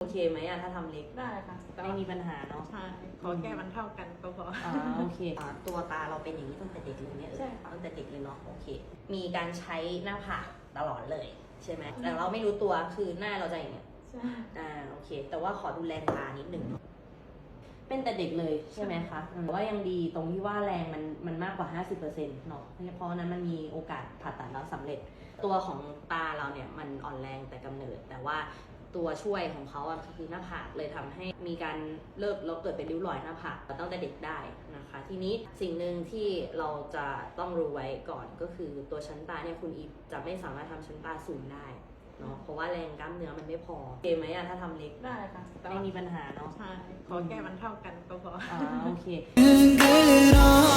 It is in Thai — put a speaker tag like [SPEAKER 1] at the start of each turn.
[SPEAKER 1] โอเคไหมอะถ้าทำเล็ก
[SPEAKER 2] ได้ค่ะแต่
[SPEAKER 1] ไม่
[SPEAKER 2] ว่า
[SPEAKER 1] มีปัญหาเนาะ
[SPEAKER 2] ใช่ขอแค่มันเท่ากันก็พอ
[SPEAKER 1] อ่าโอเคอ่าตัวตาเราเป็นอย่างนี้ตั้งแต่เด็กเลยเนี่ยเออ
[SPEAKER 2] ใช่ค่ะ
[SPEAKER 1] ตั้งแต่เด็กเลยเนาะโอเค มีการใช้หน้าผากตลอดเลยใช่ไหมแต่เราไม่รู้ตัวคือหน้าเราจะอย่างเงี้ย
[SPEAKER 2] ใช่
[SPEAKER 1] อ่าโอเค แต่ว่าขอดูแรงตานิดหนึ่งเนอะเป็นแต่เด็กเลยใช่ไหมคะอืมแต่ว่ายังดีตรงที่ว่าแรงมันมันมากกว่า 50%เนาะเพราะฉะนั้นมันมีโอกาสผ่าตัดแล้วสำเร็จ ตัวของตาเราเนี่ยมันอ่อนแรงแต่กำเนิด แต่ว่า ตัวช่วยของเขาอะคือหน้าผากเลยทำให้มีการเลิกเราเกิดเป็นริ้วรอยหน้าผากตั้งแต่เด็กได้นะคะ ทีนี้สิ่งหนึ่งที่เราจะต้องรู้ไว้ก่อนก็คือตัวชั้นตาเนี่ยคุณอีฟจะไม่สามารถทำชั้นตาสูงได้เนาะเพราะว่าแรงกล้ามเนื้อมันไม่พอโอเคไหมอะถ้าทำเล็ก
[SPEAKER 2] ได้ค่ะแต่
[SPEAKER 1] ไม่
[SPEAKER 2] ว่า
[SPEAKER 1] มีปัญหาเนาะ
[SPEAKER 2] ใช่ขอแค่มันเท่ากันก็พอ
[SPEAKER 1] อ่าโอเค
[SPEAKER 3] Good on, girl.